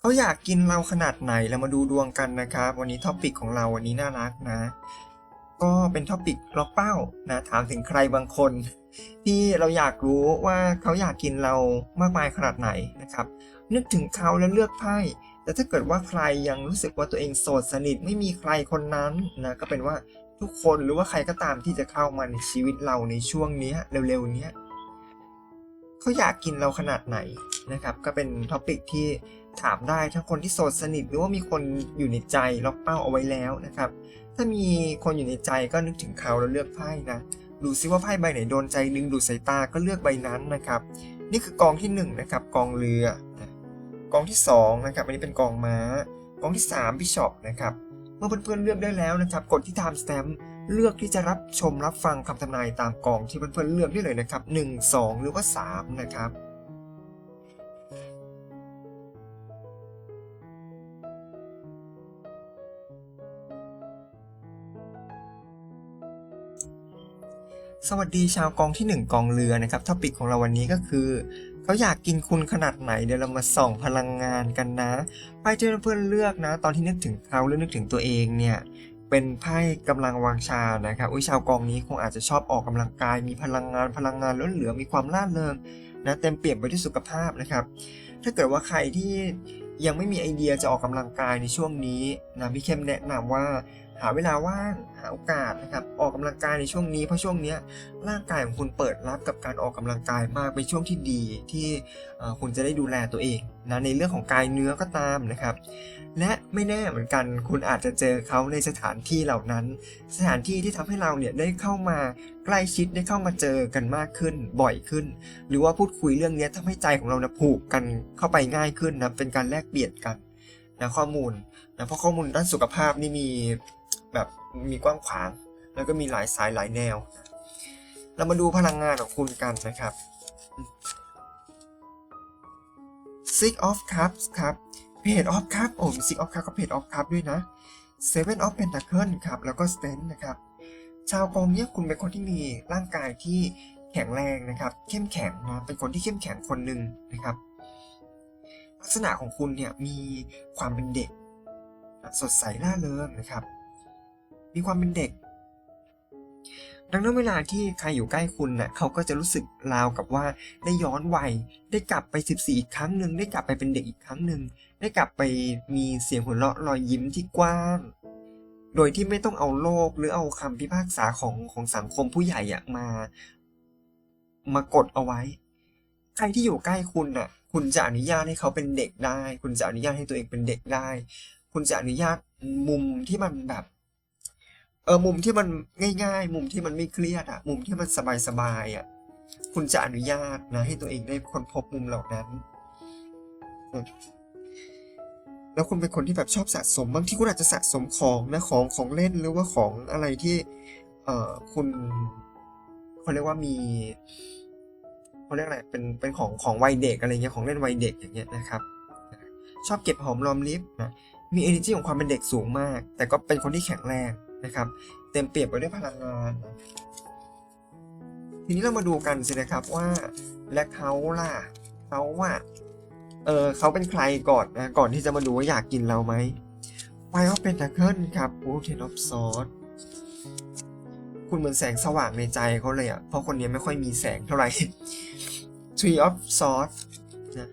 เขาอยากกินเราขนาดไหนเรามาดูดวงกันนะครับ วันนี้ท็อปิกของเราวันนี้น่ารักนะ ก็เป็นท็อปิกล็อกเป้านะถามถึงใครบางคน ที่เราอยากรู้ว่าเขาอยากกินเรามากมายขนาดไหนนะครับ นึกถึงเขาแล้วเลือกไพ่ แต่ถ้าเกิดว่าใครยังรู้สึกว่าตัวเองโสดสนิทไม่มีใครคนนั้นนะก็เป็นว่าทุกคนหรือว่าใครก็ตามที่จะเข้ามาในชีวิตเราในช่วงนี้เร็วๆนี้เขาอยากกินเราขนาดไหนนะครับ ก็เป็นท็อปิกที่ถามได้ทั้งคนที่โสดสนิทหรือว่ามีคนอยู่ในใจล็อกเป้าเอาไว้แล้วนะครับ ถ้ามีคนอยู่ในใจก็นึกถึงเขาแล้วเลือกไพ่นะดูซิว่าไพ่ใบไหนโดนใจดึงดูดสายตาก็เลือกใบนั้นนะครับ นี่คือกองที่หนึ่งนะครับกองเรือ กองที่สองนะครับอันนี้เป็นกองม้ากองที่สามบิชอปนะครับเมื่อเพื่อนๆเลือกได้แล้วนะครับ กดที่ time stamp เลือกที่จะรับชมรับฟังคำทำนายตามกองที่เพื่อนๆเลือกได้เลยนะครับ 1 2 หรือว่า 3 นะครับสวัสดีชาวกองที่ 1 กองเรือนะครับท็อปิกของเราวันนี้ก็คือ เขาอยากกินคุณขนาดไหนเดี๋ยวเรามาส่องพลังงานกันนะไพ่ที่เพื่อนเลือกนะ ตอนที่นึกถึงเขาหรือนึกถึงตัวเองเนี่ยเป็นไพ่กำลังวางชานะครับอุ้ยชาวกองนี้คงอาจจะชอบออกกำลังกาย มีพลังงานพลังงานล้นเหลือมีความล่าเริงนะเต็มเปี่ยมไปด้วยสุขภาพนะครับ ถ้าเกิดว่าใครที่ยังไม่มีไอเดียจะออกกำลังกายในช่วงนี้นะพี่เข้มแนะนำว่า หาเวลาว่างหาโอกาสนะครับออกกำลังกายในช่วงนี้เพราะช่วงนี้ร่างกายของคุณเปิดรับกับการออกกำลังกายมากเป็นช่วงที่ดีที่คุณจะได้ดูแลตัวเองนะในเรื่องของกายเนื้อก็ตามนะครับ และไม่แน่เหมือนกันคุณอาจจะเจอเขาในสถานที่เหล่านั้น สถานที่ที่ทำให้เราเนี่ยได้เข้ามาใกล้ชิดได้เข้ามาเจอกันมากขึ้นบ่อยขึ้น หรือว่าพูดคุยเรื่องนี้ยทำให้ใจของเรานี่ยผูกกันเข้าไปง่ายขึ้นนะเป็นการแลกเปลี่ยนกันนะข้อมูลนะเพราะข้อมูลด้านสุขภาพนี่มี แบบมีกว้างขวาง แล้วก็มีหลายสายหลายแนว เรามาดูพลังงานของคุณกันนะครับ Six of Cups ครับ Page of Cups โอ้ม Six of Cups กับ Page of Cups ด้วยนะ Seven of Pentacles ครับ แล้วก็ Stand นะครับ ชาวกองเนี้ยคุณเป็นคนที่มีร่างกายที่แข็งแรงนะครับ เข้มแข็งนะ เป็นคนที่เข้มแข็งคนหนึ่งนะครับ ลักษณะของคุณเนี่ยมีความเป็นเด็ก สดใสล่าเริงนะครับ มีความเป็นเด็ก ดังนั้นเวลาที่ใครอยู่ใกล้คุณเน่ะเขาก็จะรู้สึกราวกับว่าได้ย้อนวัยได้กลับไป 14 อีกครั้งหนึ่งได้กลับไปเป็นเด็กอีกครั้งหนึ่งได้กลับไปมีเสียงหัวเราะรอยยิ้มที่กว้าง โดยที่ไม่ต้องเอาโลกหรือเอาคำพิพากษาของของสังคมผู้ใหญ่อะมามากดเอาไว้ ใครที่อยู่ใกล้คุณน่ะ คุณจะอนุญาตให้เขาเป็นเด็กได้ คุณจะอนุญาตให้ตัวเองเป็นเด็กได้ คุณจะอนุญาตมุมที่มันแบบ เออมุมที่มันง่ายๆ มุมที่มันไม่เครียดอะมุมที่มันสบายๆอะคุณจะอนุญาตนะให้ตัวเองได้ค้นพบมุมเหล่านั้น แล้วคุณเป็นคนที่แบบชอบสะสม บางที่คุณอาจจะสะสมของนะของของเล่นหรือว่าของอะไรที่ เอ่อคุณเขาเรียกว่ามีเขาเรียกอะไรเป็นเป็นของของวัยเด็กอะไรเงี้ยของเล่นวัยเด็กอย่างเงี้ยนะครับ ชอบเก็บหอมรอมริบนะมี energy ของความเป็นเด็กสูงมาก แต่ก็เป็นคนที่แข็งแรง นะครับ เต็มเปี่ยมไปด้วยพลังงาน ทีนี้เรามาดูกันสินะครับว่าและเขาล่ะเขาว่าเออเขาเป็นใครก่อนนะก่อนที่จะมาดูว่าอยากกินเราไหมไฟออฟเพนทาเคิลครับโอ้เทนออฟซอสคุณเหมือนแสงสว่างในใจเขาเลยอะ่ะ เพราะคนนี้ไม่ค่อยมีแสงเท่าไหร่ Tree of Swords นะ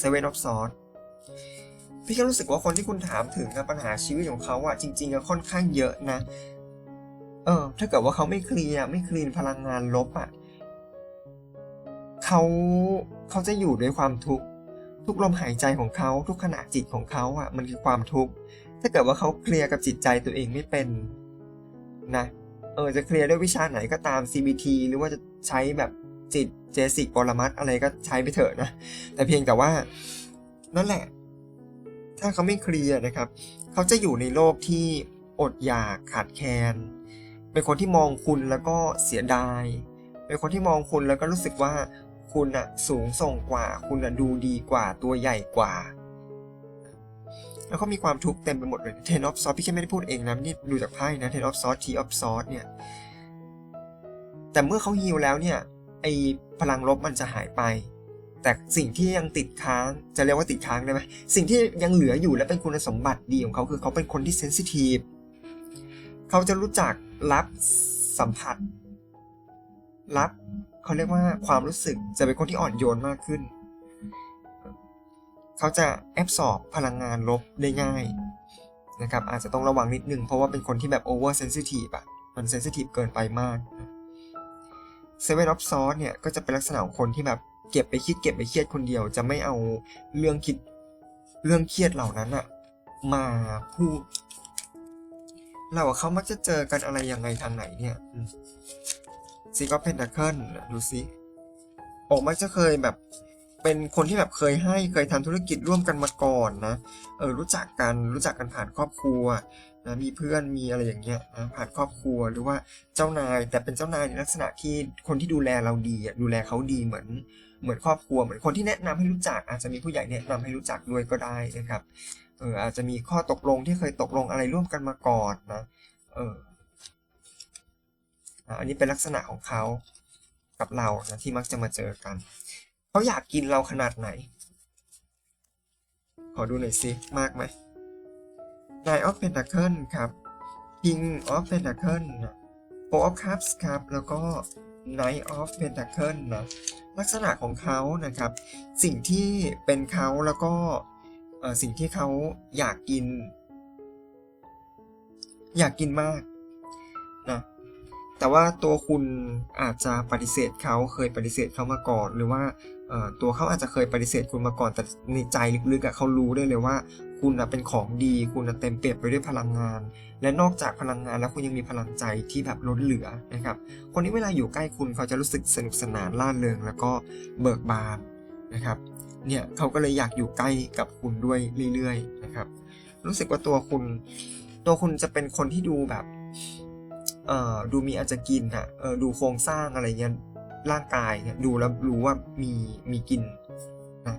Seven of Swords พี่ก็รู้สึกว่าคนที่คุณถามถึงนปัญหาชีวิตของเขาอะจริงๆอะค่อนข้างเยอะนะ เออ ถ้าเกิดว่าเขาไม่เคลียร์ไม่คลีนพลังงานลบอะเขาเขาจะอยู่ด้วยความทุกข์ทุกลมหายใจของเขาทุกขณะจิตของเขาอะมันคือความทุกข์ถ้าเกิดว่าเขาเคลียร์กับจิตใจตัวเองไม่เป็นนะเออจะเคลียร์ด้วยวิชาไหนก็ตาม CBT หรือว่าจะใช้แบบจิตเจสิกปรมัตอะไรก็ใช้ไปเถอะนะ แต่เพียงแต่ว่านั่นแหละ ถ้าเขาไม่เคลียร์นะครับ เขาจะอยู่ในโลกที่อดอยากขาดแคลนเป็นคนที่มองคุณแล้วก็เสียดาย เป็นคนที่มองคุณแล้วก็รู้สึกว่าคุณอะสูงส่งกว่า คุณอะดูดีกว่าตัวใหญ่กว่า แล้วก็มีความทุกข์เต็มไปหมดเลย Ten of Swords พี่แค่ไม่ได้พูดเองนะนี่ดูจากไพ่นะ Ten of Swords Ten of Swords เนี่ยแต่เมื่อเขาฮีลแล้วเนี่ยไอพลังลบมันจะหายไป แต่สิ่งที่ยังติดค้างจะเรียกว่าติดค้างได้ไหมสิ่งที่ยังเหลืออยู่และเป็นคุณสมบัติดีของเขาคือเขาเป็นคนที่เซนซิทีฟเขาจะรู้จักรับสัมผัส รับเขาเรียกว่าความรู้สึกจะเป็นคนที่อ่อนโยนมากขึ้น เขาจะแอบสอบพลังงานลบได้ง่ายนะครับอาจจะต้องระวังนิดนึง เพราะว่าเป็นคนที่แบบโอเวอร์เซนซิทีฟอะมันเซนซิทีฟเกินไปมากเซเว่นออฟซอสเนี่ย ก็จะเป็นลักษณะของคนที่แบบ เก็บไปคิดเก็บไปเครียดคนเดียว จะไม่เอาเรื่องคิดเรื่องเครียดเหล่านั้นอะมาพูดเราเขามักจะเจอกันอะไรยังไงทางไหนเนี่ยซีก็เพนทาเคิลดูซิโอมักจะเคยแบบเป็นคนที่แบบเคยให้เคยทำธุรกิจร่วมกันมาก่อนนะ เออรู้จักกันรู้จักกันผ่านครอบครัว นะมีเพื่อนมีอะไรอย่างเงี้ยนะผ่านครอบครัวหรือว่าเจ้านายแต่เป็นเจ้านายในลักษณะที่คนที่ดูแลเราดีดูแลเขาดีเหมือนเหมือนครอบครัวเหมือนคนที่แนะนำให้รู้จัก อาจจะมีผู้ใหญ่แนะนำให้รู้จักด้วยก็ได้นะครับเอออาจจะมีข้อตกลงที่เคยตกลงอะไรร่วมกันมาก่อนนะเอออันนี้เป็นลักษณะของเขากับเรานะที่มักจะมาเจอกันเขาอยากกินเราขนาดไหน ขอดูหน่อยสิมากไหม Nine of Pentacle ครับ King of Pentacle นะ Four of Cups ครับ แล้วก็ Knight of Pentacle นะลักษณะของเขานะครับ สิ่งที่เป็นเขาแล้วก็สิ่งที่เขาอยากกิน อยากกินมากนะแต่ว่าตัวคุณอาจจะปฏิเสธเขาเคยปฏิเสธเขามาก่อน หรือว่า ตัวเขาอาจจะเคยปฏิเสธคุณมาก่อนแต่ในใจลึกๆเขารู้ได้เลยว่า คุณเป็นของดี คุณเต็มเปี่ยมไปด้วยพลังงาน และนอกจากพลังงานแล้วคุณยังมีพลังใจที่แบบล้นเหลือนะครับ คนที่เวลาอยู่ใกล้คุณเขาจะรู้สึกสนุกสนานล่าเริงแล้วก็เบิกบานนะครับ เนี่ยเขาก็เลยอยากอยู่ใกล้กับคุณด้วยเรื่อยๆนะครับ รู้สึกว่าตัวคุณ ตัวคุณจะเป็นคนที่ดูแบบดูมีอาจจะกินอะดูโครงสร้างอะไรเงี้ย ร่างกายเนี่ยดูแล้วรู้ว่ามีมีกินนะ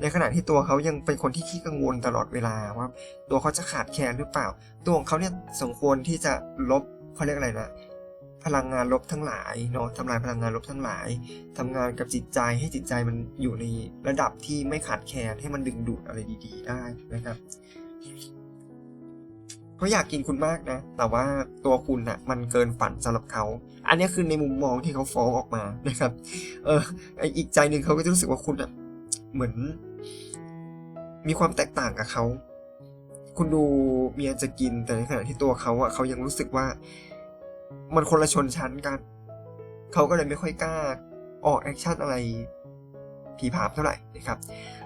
ในขณะที่ตัวเขายังเป็นคนที่ขี้กังวลตลอดเวลาว่า ตัวเขาจะขาดแคลนหรือเปล่า ตัวของเขาเนี่ยสมควรที่จะลบเขาเรียกอะไรนะพลังงานลบทั้งหลายเนาะทำลายพลังงานลบทั้งหลายทำงานกับจิตใจให้จิตใจมันอยู่ในระดับที่ไม่ขาดแคลนให้มันดึงดูดอะไรดี ๆ ได้นะครับ เขาอยากกินคุณมากนะ แต่ว่าตัวคุณน่ะมันเกินฝันสำหรับเขา อันนี้คือในมุมมองที่เขาฟ้องออกมานะครับ เอออีกใจหนึ่งเขาก็จะรู้สึกว่าคุณอะเหมือน มีความแตกต่างกับเขาคุณดูเมีอันจะกินแต่ในขณะที่ตัวเขาอะเขายังรู้สึกว่า มันคนละชนชั้นกัน เขาก็เลยไม่ค่อยกล้า ออกแอคชั่นอะไรผีผามเท่าไหร่นะครับ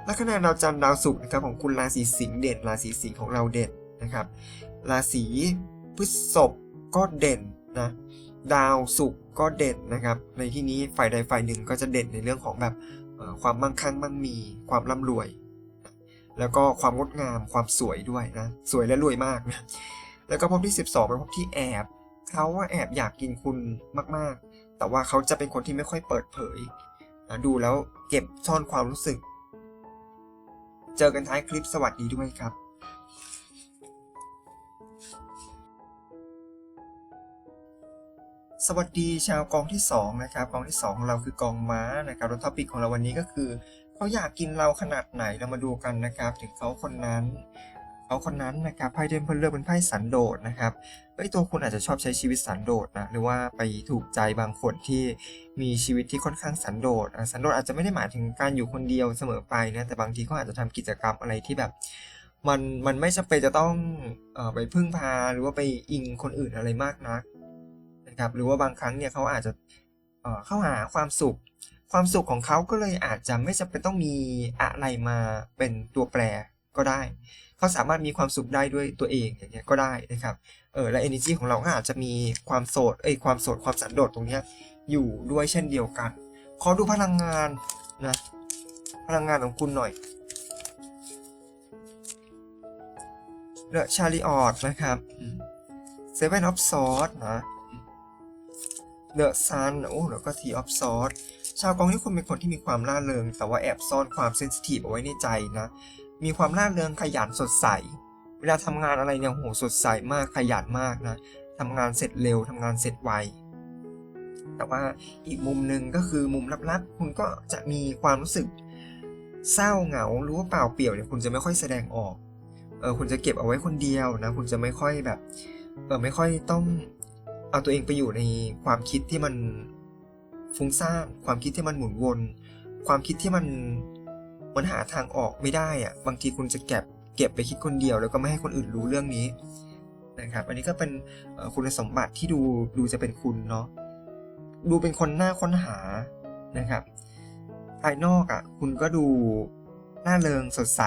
ลัคนาดาวจันทร์ดาวศุกร์นะครับของคุณราศีสิงห์เด่นราศีสิงห์ของเราเด่นนะครับ ราศีพฤษภก็เด่นนะดาวศุกร์ก็เด่นนะครับ ในที่นี้ฝ่ายใดฝ่ายหนึ่งก็จะเด่นในเรื่องของแบบความมั่งคั่งมั่งมีความร่ำรวย แล้วก็ความงดงามความสวยด้วยนะ สวยและรวยมากนะแล้วก็พบที่ 12เป็นพบที่แอบเขาว่าแอบอยากกินคุณมากๆ แต่ว่าเขาจะเป็นคนที่ไม่ค่อยเปิดเผยนะดูแล้วเก็บซ่อนความรู้สึก เจอกันท้ายคลิปสวัสดีด้วยครับ สวัสดีชาวกองที่2นะครับกองที่2ของเราคือกองม้านะครับแล้วท็อปิกของเราวันนี้ก็คือเขาอยากกินเราขนาดไหนเรามาดูกันนะครับ ถึงเขาคนนั้นเขาคนนั้นนะครับไพ่เดมเพลเลือกเป็นไพ่สันโดษนะครับเอ้ยตัวคุณอาจจะชอบใช้ชีวิตสันโดษนะหรือว่าไปถูกใจบางคนที่มีชีวิตที่ค่อนข้างสันโดษสันโดษอาจจะไม่ได้หมายถึงการอยู่คนเดียวเสมอไปนะแต่บางทีเขาอาจจะทำกิจกรรมอะไรที่แบบมันมันไม่จำเป็นจะต้องอไปพึ่งพาหรือว่าไปอิงคนอื่นอะไรมากนัก ครับ หรือว่าบางครั้งเนี่ยเขาอาจจะเข้าหาความสุข ความสุขของเขาก็เลยอาจจะไม่จำเป็นต้องมีอะไรมาเป็นตัวแปรก็ได้ เขาสามารถมีความสุขได้ด้วยตัวเองอย่างเงี้ยก็ได้นะครับ เออและ energy ของเราก็อาจจะมีความโสด เอ้ยความโสดความสันโดษตรงเนี้ยอยู่ด้วยเช่นเดียวกัน ขอดูพลังงานนะ พลังงานของคุณหน่อยเดอะชาริออตนะครับเซเว่นออฟซอสนะ เดอะซันโอ้แล้วก็ทีออฟซอสชาวกองที่คุณเป็นคนที่มีความล่าเริง แต่ว่าแอบซ่อนความเซนซิทีฟเอาไว้ในใจนะ มีความร่าเริงขยันสดใส เวลาทำงานอะไรเนี่ยโหสดใสมากขยันมากนะทำงานเสร็จเร็วทำงานเสร็จไวแต่ว่าอีกมุมหนึ่งก็คือมุมลับๆ คุณก็จะมีความรู้สึกเศร้าเหงาหรือว่าเปล่าเปลี่ยวเนี่ยคุณจะไม่ค่อยแสดงออกเออคุณจะเก็บเอาไว้คนเดียวนะ คุณจะไม่ค่อยแบบเออไม่ค่อยต้อง เอาตัวเองไปอยู่ในความคิดที่มันฟุ้งซ่านความคิดที่มันหมุนวน ความคิดที่มันมันหาทางออกไม่ได้อะบางทีคุณจะเก็บเก็บไปคิดคนเดียว แล้วก็ไม่ให้คนอื่นรู้เรื่องนี้นะครับ อันนี้ก็เป็นคุณสมบัติที่ดูดูจะเป็นคุณเนาะดูเป็นคนน่าค้นหานะครับภายนอกอะ่ะ คุณก็ดูน่าเริงสดใส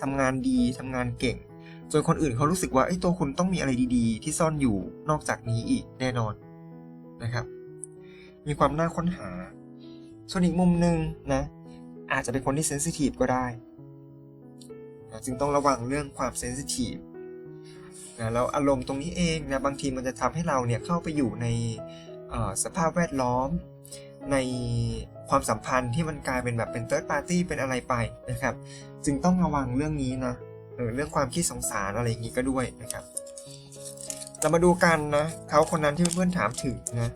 ทำงานดีทำงานเก่ง จนคนอื่นเขารู้สึกว่าไอ้ตัวคุณต้องมีอะไรดีๆ ที่ซ่อนอยู่นอกจากนี้อีกแน่นอนนะครับ มีความน่าค้นหา ส่วนอีกมุมหนึ่งนะ อาจจะเป็นคนที่เซนซิทีฟก็ได้นะจึงต้องระวังเรื่องความเซนซิทีฟนะแล้วอารมณ์ตรงนี้เองนะบางทีมันจะทำให้เราเนี่ยเข้าไปอยู่ในสภาพแวดล้อม ในความสัมพันธ์ที่มันกลายเป็นแบบเป็น third party เป็นอะไรไปนะครับ จึงต้องระวังเรื่องนี้นะ อเรื่องความคิดสงสารอะไรอย่างนี้ก็ด้วยนะครับเรามาดูกันนะเขาคนนั้นที่เพื่อนถามถึงนะ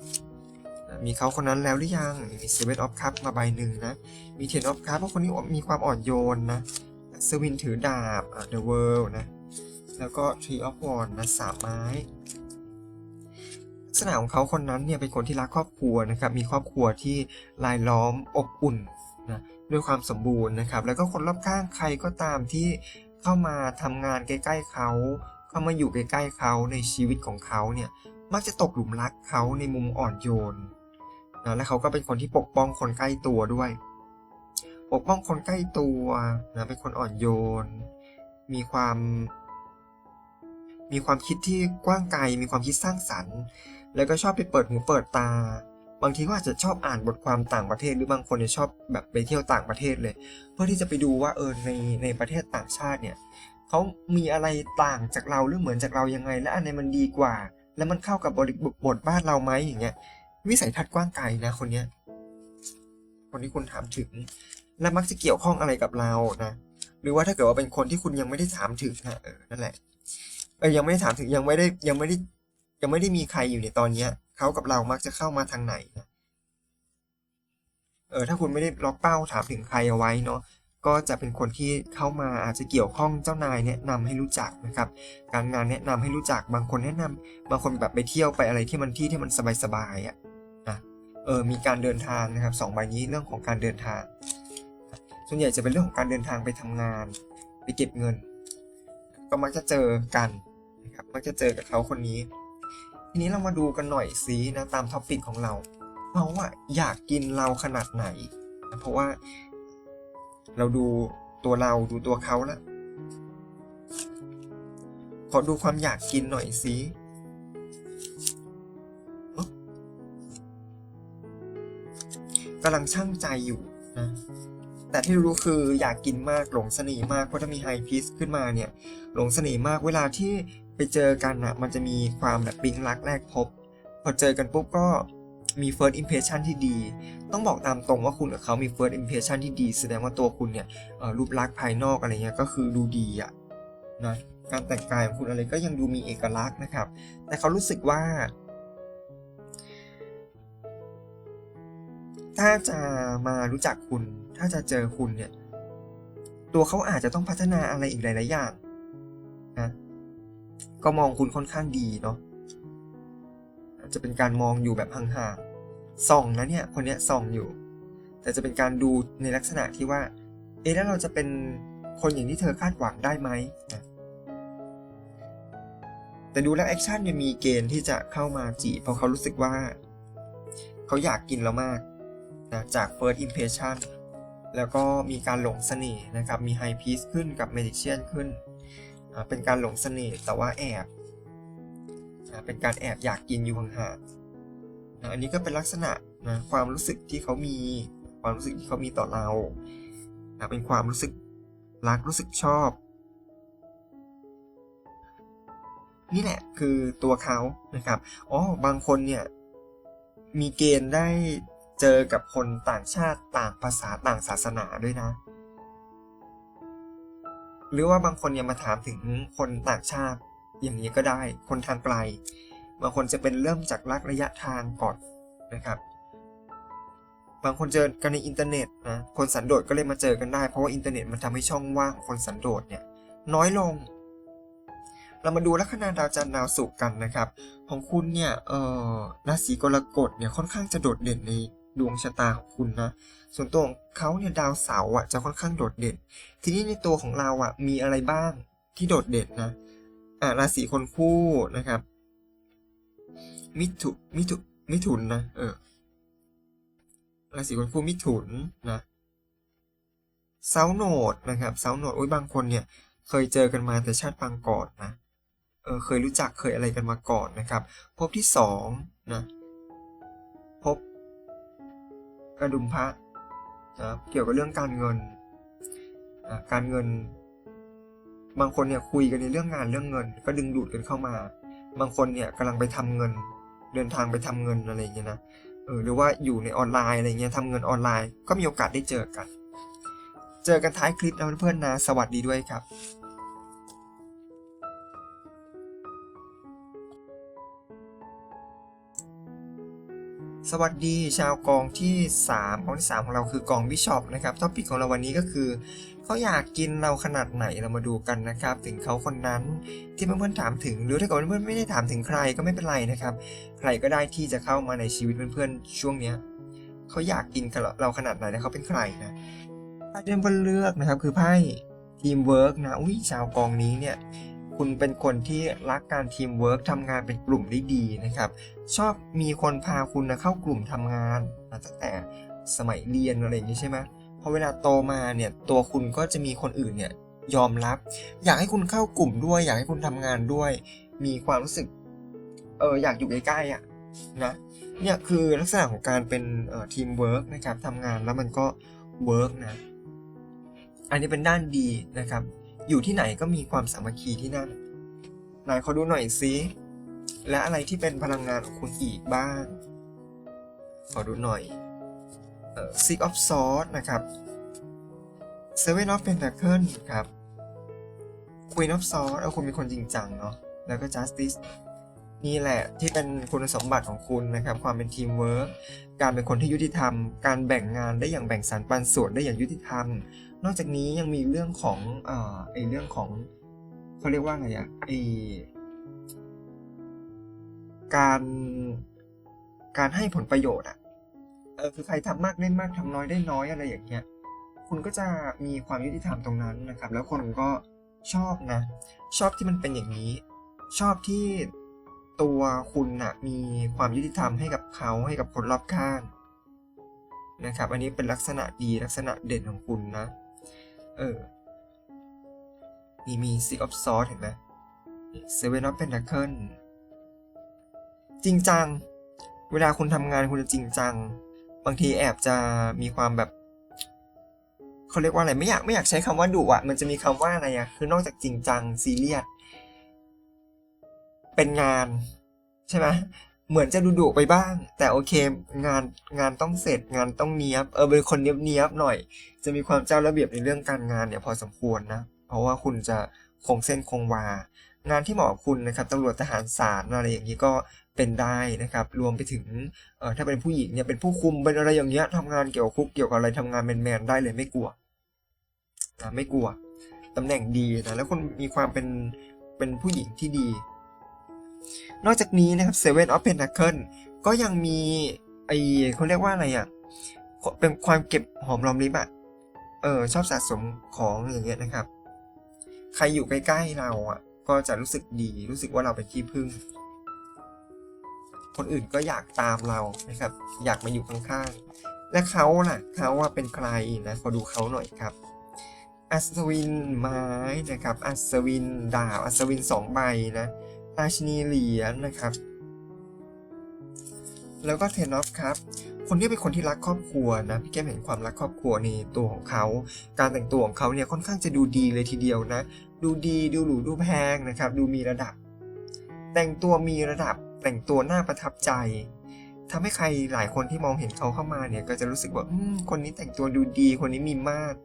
มีเขาคนนั้นแล้วหรือยังมีเซเว่นออฟคัพมาใบหนึ่งนะมีเทนออฟคัพเพราะคนนี้มีความอ่อนโยนนะสวินถือดาบเดอะเวิลด์นะแล้วก็ทรีออฟวอนนะสามไม้ลักษณะของเขาคนนั้นเนี่ยเป็นคนที่รักครอบครัวนะครับมีครอบครัวที่รายล้อมอบอุ่นนะด้วยความสมบูรณ์นะครับแล้วก็คนรอบข้างใครก็ตามที่ เข้ามาทำงานใกล้ๆเขาเข้ามาอยู่ใกล้ๆเขาในชีวิตของเขาเนี่ยมักจะตกหลุมรักเขาในมุมอ่อนโยนนะและเขาก็เป็นคนที่ปกป้องคนใกล้ตัวด้วย ปกป้องคนใกล้ตัวนะเป็นคนอ่อนโยน มีความ มีความคิดที่กว้างไกลมีความคิดสร้างสรรค์ แล้วก็ชอบไปเปิดหูเปิดตา บางทีก็อาจจะชอบอ่านบทความต่างประเทศ หรือบางคนเนี่ยชอบแบบไปเที่ยวต่างประเทศเลย เพื่อที่จะไปดูว่าเออในในประเทศต่างชาติเนี่ยเขามีอะไรต่างจากเราหรือเหมือนจากเรายังไง และอันไหนมันดีกว่า แล้วมันเข้ากับบริบทบ้านเราไหมอย่างเงี้ยวิสัยทัศน์กว้างไกลนะคนเนี้ยคนที่คุณถามถึง และมักจะเกี่ยวข้องอะไรกับเรานะ หรือว่าถ้าเกิดว่าเป็นคนที่คุณยังไม่ได้ถามถึงนะเออนั่นแหละเออยังไม่ได้ถามถึงยังไม่ได้ยังไม่ได้ ยังไม่ได้มีใครอยู่ในตอนเนี้ยเขากับเรามักจะเข้ามาทางไหนนะเออถ้าคุณไม่ได้ล็อกเป้าถามถึงใครเอาไว้เนาะก็จะเป็นคนที่เข้ามาอาจจะเกี่ยวข้องเจ้านายแนะนำให้รู้จักนะครับ การงานแนะนำให้รู้จักบางคนแนะนำบางคนแบบไปเที่ยวไปอะไรที่มันที่ที่มันสบายๆอะนะเออมีการเดินทางนะครับสองใบนี้เรื่องของการเดินทาง ส่วนใหญ่จะเป็นเรื่องของการเดินทางไปทำงาน ไปเก็บเงิน ก็มักจะเจอกันนะครับมักจะเจอกับเขาคนนี้ ทีนี้เรามาดูกันหน่อยซินะตามท็อปิกของเราเขาอะอยากกินเราขนาดไหนนะเพราะว่าเราดูตัวเราดูตัวเขาล้วขอดูความอยากกินหน่อยสิกำลังช่างใจอยู่นะแต่ที่รู้คืออยากกินมากหลงเสน่ห์มากเพราะถ้ามีไฮพีซขึ้นมาเนี่ยหลงเสน่ห์มากเวลาที่ ไปเจอกันอะมันจะมีความแบบปิ๊งรักแรกพบ พอเจอกันปุ๊บก็มี first impression ที่ดี ต้องบอกตามตรงว่าคุณกับเขามี first impression ที่ดี แสดงว่าตัวคุณเนี่ยรูปลักษณ์ภายนอกอะไรเงี้ยก็คือดูดีอะนะการแต่งกายของคุณอะไรก็ยังดูมีเอกลักษณ์นะครับ แต่เขารู้สึกว่า ถ้าจะมารู้จักคุณ ถ้าจะเจอคุณเนี่ย ตัวเขาอาจจะต้องพัฒนาอะไรอีกหลาย ๆ อย่าง ก็มองคุณค่อนข้างดีเนาะอาจจะเป็นการมองอยู่แบบห่างๆส่องนะเนี่ยคนเนี้ยส่องอยู่ แต่จะเป็นการดูในลักษณะที่ว่า เอ๊ะแล้วเราจะเป็นคนอย่างที่เธอคาดหวังได้ไหมนะแต่ดูแล้วแอคชั่นเนี่ยมีเกณฑ์ที่จะเข้ามาจีบเพราะเขารู้สึกว่า เขาอยากกินเรามากนะจาก first impression แล้วก็มีการหลงเสน่ห์นะครับ มี high piece ขึ้นกับ magician ขึ้น เป็นการหลงเสน่ห์แต่ว่าแอบเป็นการแอบอยากกินอยู่ห่างๆอันนี้ก็เป็นลักษณะนะความรู้สึกที่เขามี ความรู้สึกที่เขามีต่อเรา เป็นความรู้สึกรักรู้สึกชอบ นี่แหละคือตัวเขานะครับอ๋อบางคนเนี่ยมีเกณฑ์ได้เจอกับคนต่างชาติต่างภาษาต่างศาสนาด้วยนะ หรือว่าบางคนเนี่ยมาถามถึงคนต่างชาติ อย่างนี้ก็ได้ คนทางไกล บางคนจะเป็นเริ่มจากรักระยะทางก่อนนะครับ บางคนเจอกันในอินเทอร์เน็ตนะ คนสันโดษก็เลยมาเจอกันได้ เพราะว่าอินเทอร์เน็ตมันทำให้ช่องว่างคนสันโดษเนี่ยน้อยลง เรามาดูลัคนาดาวจันทร์ดาวศุกร์กันนะครับ ของคุณเนี่ย เออราศีกรกฎเนี่ยค่อนข้างจะโดดเด่นใน ดวงชะตาของคุณนะ ส่วนตัวของเขาเนี่ยดาวเสาร์อะจะค่อนข้างโดดเด่น ทีนี้ในตัวของเราอะมีอะไรบ้างที่โดดเด่นนะ อ่าราศีคนคู่นะครับ มิถุ มิถุ มิถุนนะ เออ ราศีคนคู่มิถุนนะเซาโนดนะครับเซาโนดโอ้ยบางคนเนี่ย เคยเจอกันมาแต่ชาติปางก่อนนะ เออ เคยรู้จักเคยอะไรกันมาก่อนนะครับ พบที่สองนะ พบ กระดุมพระนะครับเกี่ยวกับเรื่องการเงินอะการเงิน บางคนเนี่ยคุยกันในเรื่องงานเรื่องเงิน ก็ดึงดูดกันเข้ามา บางคนเนี่ยกำลังไปทำเงิน เดินทางไปทำเงินอะไรเงี้ยนะเออหรือว่าอยู่ในออนไลน์อะไรเงี้ยทำเงินออนไลน์ก็มีโอกาสได้เจอกัน เจอกันท้ายคลิปนะเพื่อนๆนะสวัสดีด้วยครับ สวัสดีชาวกองที่ 3 กองที่ 3 ของเราคือกองบิชอปนะครับท็อปิกของเราวันนี้ก็คือ เขาอยากกินเราขนาดไหนเรามาดูกันนะครับ ถึงเขาคนนั้นที่เพื่อนๆถามถึง หรือถ้าเกิดเพื่อนๆไม่ได้ถามถึงใครก็ไม่เป็นไรนะครับ ใครก็ได้ที่จะเข้ามาในชีวิตเพื่อนๆช่วงเนี้ยเขาอยากกินเราขนาดไหนและเขาเป็นใครนะไพ่เพื่อนเลือกนะครับคือไพ่ทีมเวิร์กนะอุ้ยชาวกองนี้เนี่ย คุณเป็นคนที่รักการทีมเวิร์กทำงานเป็นกลุ่มได้ดีนะครับ ชอบมีคนพาคุณนะเข้ากลุ่มทำงานมาตั้งแต่สมัยเรียนอะไรอย่างนี้ใช่ไหมพอเวลาโตมาเนี่ยตัวคุณก็จะมีคนอื่นเนี่ยยอมรับ อยากให้คุณเข้ากลุ่มด้วย อยากให้คุณทำงานด้วย มีความรู้สึกเอออยากอยู่ใกล้ๆอะนะเนี่ยคือลักษณะของการเป็นเอ่อทีมเวิร์กนะครับทำงานแล้วมันก็เวิร์กนะ อันนี้เป็นด้านดีนะครับ อยู่ที่ไหนก็มีความสามัคคีที่นั่นนายขอดูหน่อยซิและอะไรที่เป็นพลังงานของคุณอีกบ้าง ขอดูหน่อยเอ่อ Six of Swords นะครับ Seven of Pentacles ครับ Queen of Swords เอาคุณเป็นคนจริงจังเนาะแล้วก็ Justice นี่แหละที่เป็นคุณสมบัติของคุณนะครับ ความเป็นทีมเวิร์กการเป็นคนที่ยุติธรรม การแบ่งงานได้อย่างแบ่งสรรปันส่วนได้อย่างยุติธรรม นอกจากนี้ยังมีเรื่องของเอ่อไอเรื่องของเขาเรียกว่าไงอะไอการการให้ผลประโยชน์อะเออคือใครทำมากได้มากทำน้อยได้น้อยอะไรอย่างเงี้ยคุณก็จะมีความยุติธรรมตรงนั้นนะครับ แล้วคนก็ชอบนะ ชอบที่มันเป็นอย่างนี้ ชอบที่ ตัวคุณนะมีความยุติธรรมให้กับเขาให้กับคนรอบข้างนะครับ อันนี้เป็นลักษณะดีลักษณะเด่นของคุณนะ เออนี่มี Six of Swords เห็นไหม Seven of Pentacles จริงจัง เวลาคุณทำงานคุณจะจริงจัง บางทีแอบจะมีความแบบเขาเรียกว่าอะไรไม่อยากไม่อยากใช้คำว่าดุอะมันจะมีคำว่าอะไรอะคือนอกจากจริงจังซีเรียส เป็นงาน ใช่ไหมเหมือนจะดูดุไปบ้าง แต่โอเค งานงานต้องเสร็จงานต้องเนี้ยบเออเป็นคนเนี้ยบเนี้ยบหน่อย จะมีความเจ้าระเบียบในเรื่องการงานเนี่ยพอสมควรนะ เพราะว่าคุณจะคงเส้นคงวา งานที่เหมาะกับคุณนะครับตำรวจทหารศาลอะไรอย่างนี้ก็เป็นได้นะครับ รวมไปถึงเอ่อถ้าเป็นผู้หญิงเนี่ยเป็นผู้คุมเป็นอะไรอย่างเงี้ยทำงานเกี่ยวกับคุกเกี่ยวกับอะไรทำงานแมนๆได้เลยไม่กลัวนะไม่กลัวตำแหน่งดีนะแล้วคุณมีความเป็นเป็นผู้หญิงที่ดี นอกจากนี้นะครับ Seven of Pentacles ก็ยังมีไอเขาเรียกว่าอะไรอะ เป็นความเก็บหอมรอมริบอะเออชอบสะสมของอย่างเงี้ยนะครับ ใครอยู่ใกล้ๆเราอะ ก็จะรู้สึกดีรู้สึกว่าเราเป็นที่พึ่ง คนอื่นก็อยากตามเรานะครับ อยากมาอยู่ข้างๆ และเขาล่ะเขาว่าเป็นใครนะขอดูเขาหน่อยครับอัศวินไม้นะครับ อัศวินดาบอัศวินสองใบนะ ราชินีเหรียญนะครับ แล้วก็เทนอฟครับ คนที่เป็นคนที่รักครอบครัวนะพี่แก้มเห็นความรักครอบครัวในตัวของเขา การแต่งตัวของเขาเนี่ยค่อนข้างจะดูดีเลยทีเดียวนะ ดูดีดูหรูดูแพงนะครับ ดูมีระดับ แต่งตัวมีระดับแต่งตัวน่าประทับใจทำให้ใครหลายคนที่มองเห็นเขาเข้ามาเนี่ยก็จะรู้สึกว่าคนนี้แต่งตัวดูดีคนนี้มีมาตร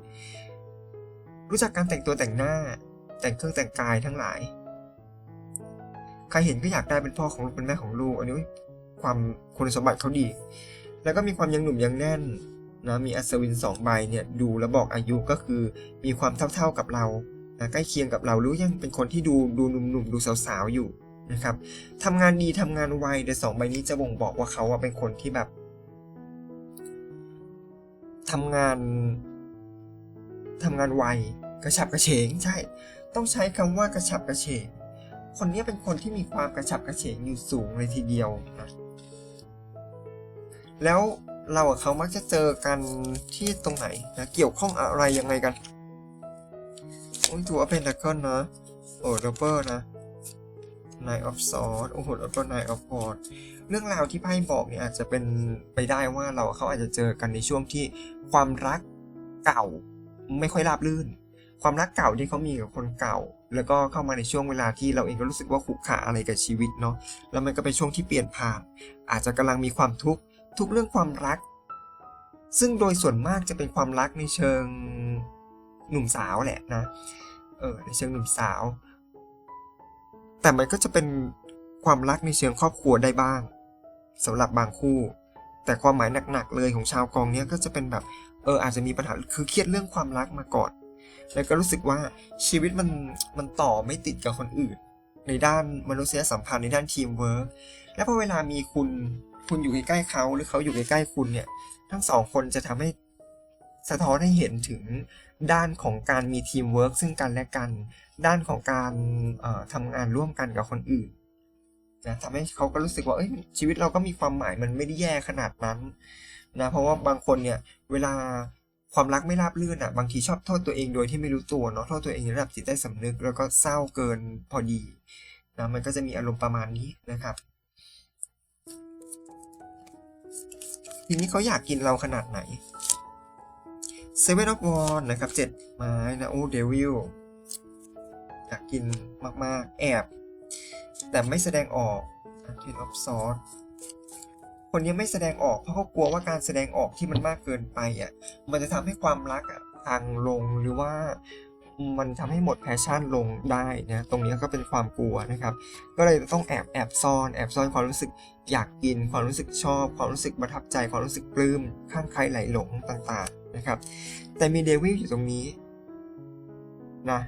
รู้จักการแต่งตัวแต่งหน้า แต่งเครื่องแต่งกายทั้งหลาย ใครเห็นก็อยากได้เป็นพ่อของลูกเป็นแม่ของลูก อันนี้ความคุณสมบัติเขาดี แล้วก็มีความยังหนุ่มยังแน่นนะมีอัศวินสองใบเนี่ยดูแล้วบอกอายุก็คือมีความเท่าๆกับเรานะใกล้เคียงกับเราหรือยังเป็นคนที่ดูดูหนุ่มๆดูสาวๆอยู่นะครับทำงานดีทำงานไวแต่สองใบนี้จะบ่งบอกว่าเขาเป็นคนที่แบบทำงานทำงานไวกระฉับกระเฉงใช่ ต้องใช้คำว่ากระฉับกระเฉง คนนี้เป็นคนที่มีความกระฉับกระเฉงอยู่สูงเลยทีเดียวนะแล้วเรากับเขามักจะเจอกันที่ตรงไหนนะเกี่ยวข้องอะไรยังไงกันโอ้ยถือว่าเป็นดักเกิลนะโอ้ดับเบิลนะ Nine of Swords โอ้โหแล้วก็ Nine of Swords เรื่องราวที่ไพ่บอกเนี่ยอาจจะเป็นไปได้ว่าเราเขาอาจจะเจอกันในช่วงที่ความรักเก่าไม่ค่อยราบรื่น ความรักเก่าที่เขามีกับคนเก่า แล้วก็เข้ามาในช่วงเวลาที่เราเองก็รู้สึกว่าขุกขาอะไรกับชีวิตเนาะแล้วมันก็เป็นช่วงที่เปลี่ยนผ่าน อาจจะกำลังมีความทุกข์ทุกเรื่องความรัก ซึ่งโดยส่วนมากจะเป็นความรักในเชิงหนุ่มสาวแหละนะเออในเชิงหนุ่มสาว แต่มันก็จะเป็นความรักในเชิงครอบครัวได้บ้างสำหรับบางคู่ แต่ความหมายหนักๆเลยของชาวกองเนี้ยก็จะเป็นแบบเอออาจจะมีปัญหาคือเครียดเรื่องความรักมาก่อน แล้วก็รู้สึกว่าชีวิตมันมันต่อไม่ติดกับคนอื่น ในด้านมนุษยสัมพันธ์ในด้านทีมเวิร์กและพอเวลามีคุณคุณอยู่ใกล้ๆเขาหรือเขาอยู่ใกล้ๆคุณเนี่ย ทั้งสองคนจะทำให้สะท้อนให้เห็นถึงด้านของการมีทีมเวิร์กซึ่งกันและกัน ด้านของการเอ่อทำงานร่วมกันกับคนอื่นนะทำให้เขาก็รู้สึกว่าเอ้ยชีวิตเราก็มีความหมายมันไม่ได้แย่ขนาดนั้นนะเพราะว่าบางคนเนี่ยเวลา ความรักไม่ราบรื่นอะ บางทีชอบโทษตัวเองโดยที่ไม่รู้ตัวเนาะโทษตัวเองในระดับจิตใต้สำนึก แล้วก็เศร้าเกินพอดีนะมันก็จะมีอารมณ์ประมาณนี้นะครับ ทีนี้เขาอยากกินเราขนาดไหน Seven of Wands นะครับเจ็ดไม้นะโอ้เดวิลอยากกินมาก ๆ แอบ แต่ไม่แสดงออก Ten of Swords คนนี้ไม่แสดงออกเพราะเขากลัวว่าการแสดงออกที่มันมากเกินไปอะมันจะทำให้ความรักอะทางลงหรือว่ามันทำให้หมดแพชชั่นลงได้นะตรงนี้ก็เป็นความกลัวนะครับ ก็เลยต้องแอบแอบซ่อนแอบซ่อนความรู้สึกอยากกิน ความรู้สึกชอบ ความรู้สึกประทับใจ ความรู้สึกปลื้มข้างใครไหลหลงต่างๆนะครับ แต่มีเดวิลอยู่ตรงนี้นะ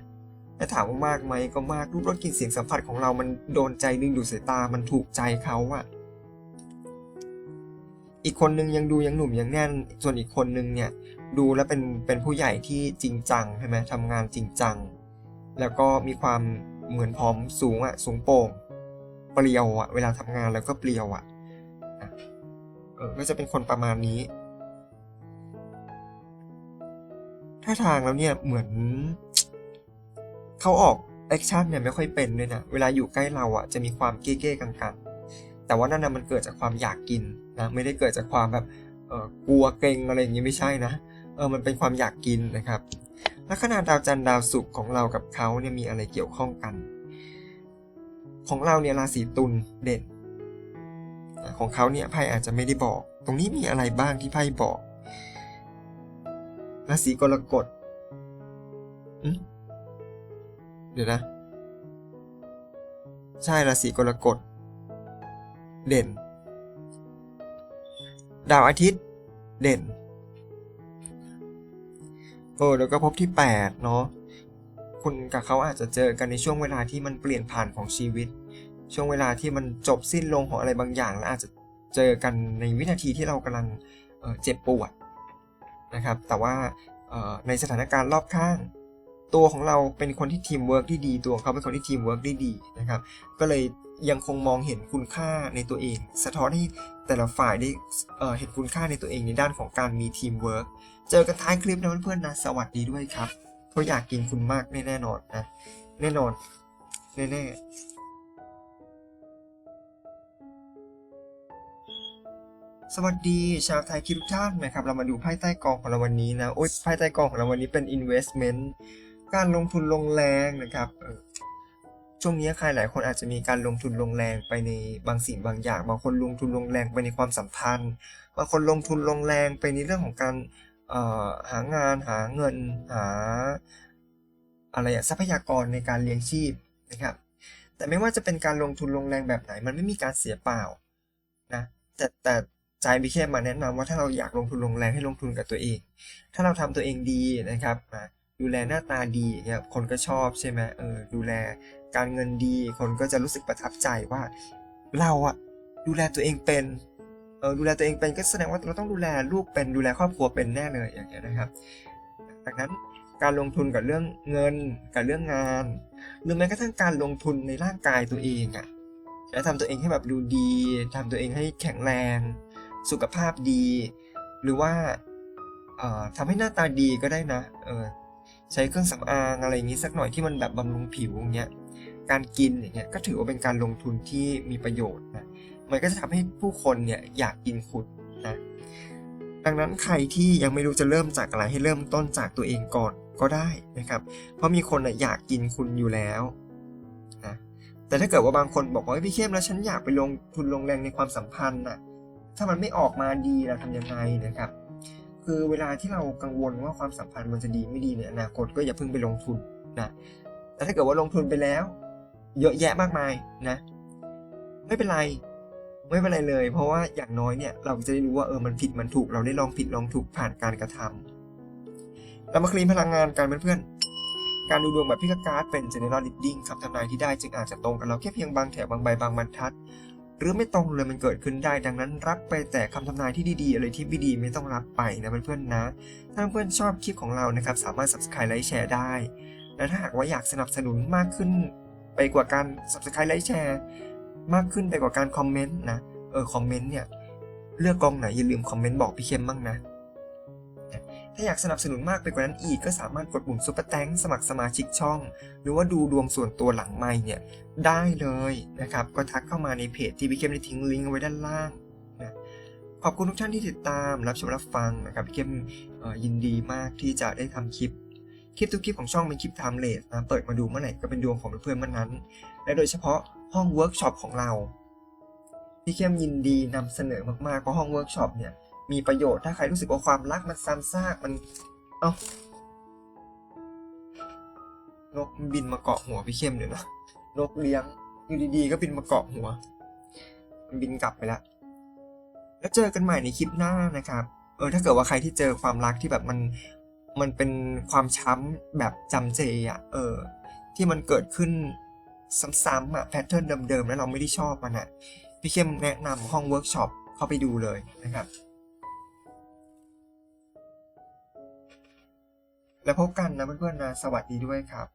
แต่ถามว่ามากไหมก็มากรูปรสกลิ่นเสียงสัมผัสของเรามันโดนใจดึงดูดสายตามันถูกใจเขาอะ อีกคนนึงยังดูยังหนุ่มยังแน่น ส่วนอีกคนนึงเนี่ยดูแล้วเป็นเป็นผู้ใหญ่ที่จริงจังใช่ไหมทำงานจริงจัง แล้วก็มีความเหมือนพร้อมสูงอะสูงโปร่งเปรียวอะเวลาทำงานแล้วก็เปรียวอะเออก็จะเป็นคนประมาณนี้ท่าทางแล้วเนี่ยเหมือนเขาออกแอคชั่นเนี่ยไม่ค่อยเป็นเลยนะ เวลาอยู่ใกล้เราอะจะมีความเก้ๆกัง แต่ว่านั่นนะมันเกิดจากความอยากกินนะไม่ได้เกิดจากความแบบเออกลัวเกรงอะไรอย่างนี้ไม่ใช่นะเออมันเป็นความอยากกินนะครับลัคนาดาวจันทร์ดาวศุกร์ของเรากับเขาเนี่ยมีอะไรเกี่ยวข้องกัน ของเราเนี่ยราศีตุลเด่น ของเขาเนี่ยไพ่อาจจะไม่ได้บอก ตรงนี้มีอะไรบ้างที่ไพ่บอกราศีกรกฎเดี๋ยวนะ ใช่ราศีกรกฎ เด่น ดาวอาทิตย์ เด่นเออแล้วก็พบที่ 8 เนาะคุณกับเขาอาจจะเจอกันในช่วงเวลาที่มันเปลี่ยนผ่านของชีวิต ช่วงเวลาที่มันจบสิ้นลงของอะไรบางอย่างแล้วอาจจะเจอกันในวินาทีที่เรากำลังเออเจ็บปวดนะครับ แต่ว่าออในสถานการณ์รอบข้าง ตัวของเราเป็นคนที่ทีมเวิร์กที่ดีตัวเขาเป็นคนที่ทีมเวิร์กได้ดีนะครับ ก็เลย ยังคงมองเห็นคุณค่าในตัวเอง สะท้อนให้แต่ละฝ่ายได้เห็นคุณค่าในตัวเองในด้านของการมีทีมเวิร์กเจอกันท้ายคลิปนะเพื่อนๆนะสวัสดีด้วยครับเขาอยากกินคุณมากแน่นอนนะแน่นอนแน่ๆสวัสดีชาวไทยคิดทุกท่านนะครับเรามาดูไพ่ใต้กองของเราวันนี้นะโอ้ยไพ่ใต้กองของเราวันนี้เป็น investment การลงทุนลงแรงนะครับ ช่วงนี้ใครหลายคนอาจจะมีการลงทุนลงแรงไปในบางสิ่งบางอย่าง บางคนลงทุนลงแรงไปในความสัมพันธ์ บางคนลงทุนลงแรงไปในเรื่องของการหางานหาเงินหาอะไรอะทรัพยากรในการเลี้ยงชีพนะครับแต่ไม่ว่าจะเป็นการลงทุนลงแรงแบบไหน มันไม่มีการเสียเปล่านะแต่แต่ใจพี่เข้มมาแนะนำว่าถ้าเราอยากลงทุนลงแรงให้ลงทุนกับตัวเอง ถ้าเราทำตัวเองดีนะครับดูแลหน้าตาดีอย่างเงี้ยคนก็ชอบใช่ไหมเออดูแล การเงินดี คนก็จะรู้สึกประทับใจว่า เราอะดูแลตัวเองเป็นเออดูแลตัวเองเป็นก็แสดงว่าเราต้องดูแลลูกเป็นดูแลครอบครัวเป็นแน่เลยอย่างเงี้ยนะครับดังนั้นการลงทุนกับเรื่องเงินกับเรื่องงานหรือแม้กระทั่งการลงทุนในร่างกายตัวเองอะจะทำตัวเองให้แบบดูดีทำตัวเองให้แข็งแรง สุขภาพดี หรือว่าเอ่อทำให้หน้าตาดีก็ได้นะเออใช้เครื่องสำอางอะไรอย่างนี้สักหน่อยที่มันแบบบำรุงผิวอย่างเงี้ย การกินอย่างเงี้ยก็ถือว่าเป็นการลงทุนที่มีประโยชน์นะมันก็จะทำให้ผู้คนเนี่ยอยากกินคุณนะดังนั้นใครที่ยังไม่รู้จะเริ่มจากอะไรให้เริ่มต้นจากตัวเองก่อนก็ได้นะครับ เพราะมีคนนะอยากกินคุณอยู่แล้วนะแต่ถ้าเกิดว่าบางคนบอกว่าพี่เข้มแล้วฉันอยากไปลงทุนลงแรงในความสัมพันธ์นะถ้ามันไม่ออกมาดีเราทำยังไงนะครับ คือเวลาที่เรากังวลว่าความสัมพันธ์มันจะดีไม่ดีในอนาคตก็อย่าเพิ่งไปลงทุนนะแต่ถ้าเกิดว่าลงทุนไปแล้ว เยอะแยะมากมายนะ ไม่เป็นไร ไม่เป็นไรเลย เพราะว่าอย่างน้อยเนี่ยเราจะได้รู้ว่าเออมันผิดมันถูก เราได้ลองผิดลองถูกผ่านการกระทำเรามาคลีนพลังงานกันเพื่อนๆการดูดวงแบบพิกการ์ดเป็น general reading คำทำนายที่ได้จึงอาจจะตรงกับเราแค่เพียงบางแถวบางใบบางบรรทัด หรือไม่ตรงเลยมันเกิดขึ้นได้ ดังนั้นรับไปแต่คำทำนายที่ดีๆอะไรที่ไม่ดีไม่ต้องรับไปนะเพื่อนๆนะ ถ้าเพื่อนชอบคลิปของเรานะครับสามารถ subscribe ไลค์แชร์ได้และถ้าหากว่าอยากสนับสนุนมากขึ้น ไปกว่าการ subscribe ไลค์แชร์มากขึ้นไปกว่าการคอมเมนต์นะ เออคอมเมนต์เนี่ยเลือกกองไหนอย่าลืมคอมเมนต์บอกพี่เข้มบ้างนะ ถ้าอยากสนับสนุนมากไปกว่านั้นอีกก็สามารถกดปุ่มซุปเปอร์แตงสมัครสมาชิกช่อง หรือว่าดูดวงส่วนตัวหลังไมค์เนี่ยได้เลยนะครับ ก็ทักเข้ามาในเพจที่พี่เข้มได้ทิ้งลิงก์ไว้ด้านล่างนะขอบคุณทุกท่านที่ติดตามรับชมรับฟังนะครับพี่เข้มยินดีมากที่จะได้ทำคลิป คลิปทุกคลิปของช่องเป็นคลิปไทม์เลสนะเปิดมาดูเมื่อไหร่ก็เป็นดวงของเพื่อนเมื่อนั้น และโดยเฉพาะห้องเวิร์กช็อปของเรา พี่เข้มยินดีนำเสนอมากๆเพราะห้องเวิร์กช็อปเนี่ยมีประโยชน์ถ้าใครรู้สึกว่าความรักมันซ้ำซากมัน เอ้านกมันบินมาเกาะหัวพี่เข้มเลยวนะนกเลี้ยงอยู่ดีๆ ก็บินมาเกาะหัว มันบินกลับไปแล้ว แล้วเจอกันใหม่ในคลิปหน้านะครับ เออถ้าเกิดว่าใครที่เจอความรักที่แบบมัน มันเป็นความช้ำแบบจำเจอะเออ ที่มันเกิดขึ้นซ้ำๆอะแพทเทิร์นเดิมๆ แล้วเราไม่ได้ชอบมันอะพี่เข้มแนะนำห้องเวิร์กช็อปเข้าไปดูเลยนะครับ แล้วพบกันนะเพื่อนๆนะสวัสดีด้วยครับ